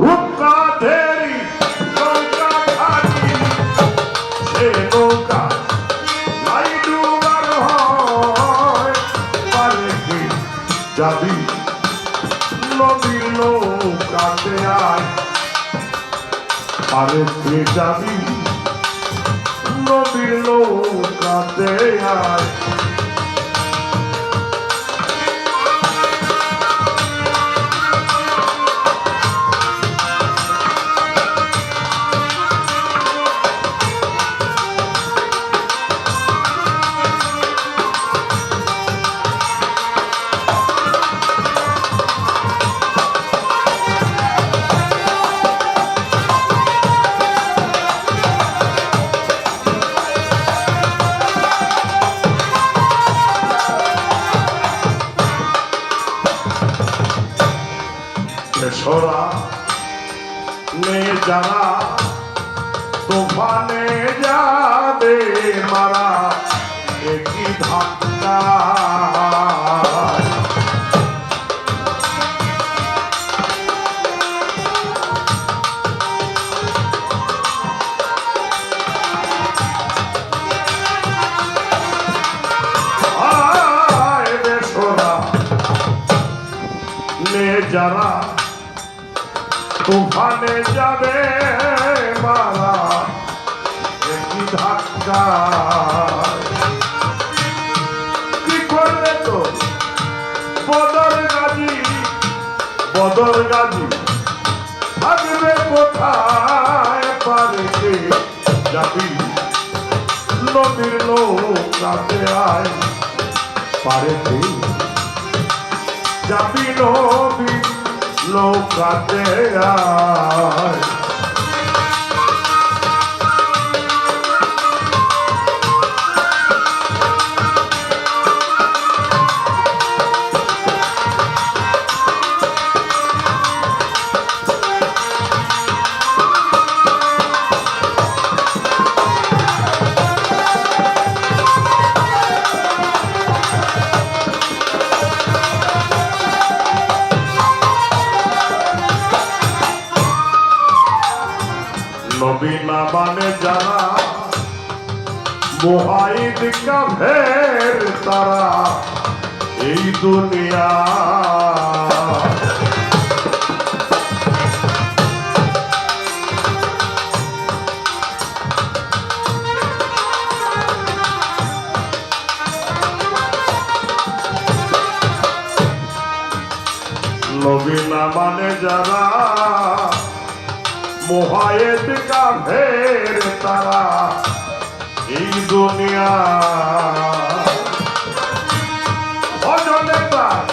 হুক্কা ধেরি নৌকা ঘাটি সে নৌকা পারে কি যাবি? নদীর নৌকাতে আয় পারে ছোড়া নে যারা তুফানে যাবে মারা একই ধাক্কা। যারা তুফানে যাবে মারা, একই ধাক্কা। কি করলে তো? বদর গাজী বদর গাজী, থাকবে কোথায় পারে যাবি নদীর লোক নৌকাতে আয়, পারে যাবি নবী নৌকাতে আয়। মানে যারা মোহাইদ কাফের তারা এই দুনিয়া। নবীনা মানে যারা মোহায়েদ কাফের তারা এই দুনিয়া। অজনে তার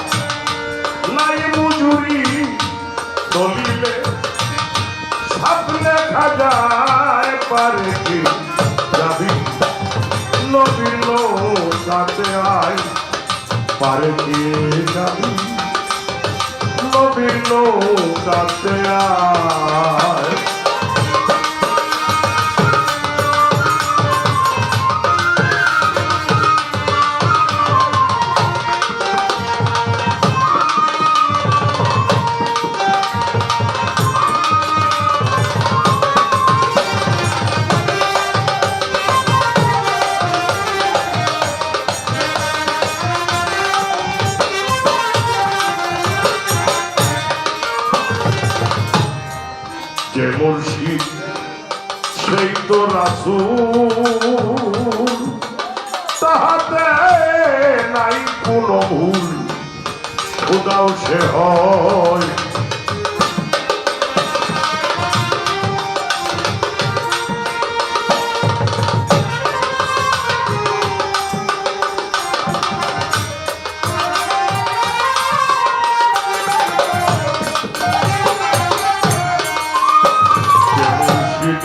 নাই মজুরি, দলিলে পারে কি যাবি? নবীর নৌকাতে আয়, পারে কি যাবি? নবীর নৌকাতে যে মুর্শিদ সেই তো রাসু তাহাতে নাই কোনো ভুল খুদাও সে হয়।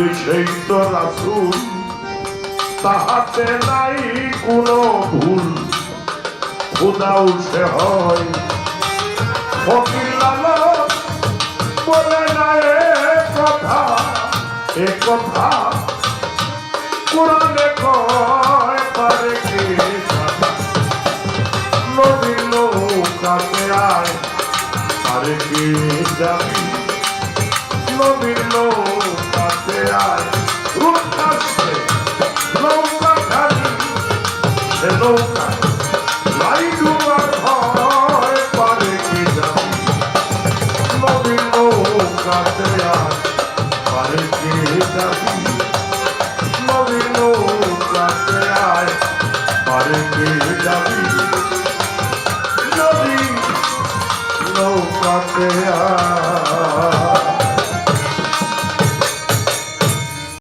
সেই তো রাসূল তাহাতে নাই কোনো ভুল। খুদাও সে হয়। ফকির লালন বলে, না, এ কথা এ কথা। কোরআনে কয়, পারে কে নদীর নৌকাতে আয়, পারে কে যাবি নবীর নৌকাতে নৌকাতে আয় পারে কি যাবি নবীর নৌকাতে আয় পারে কি যাবি নদী নৌকাতে আয়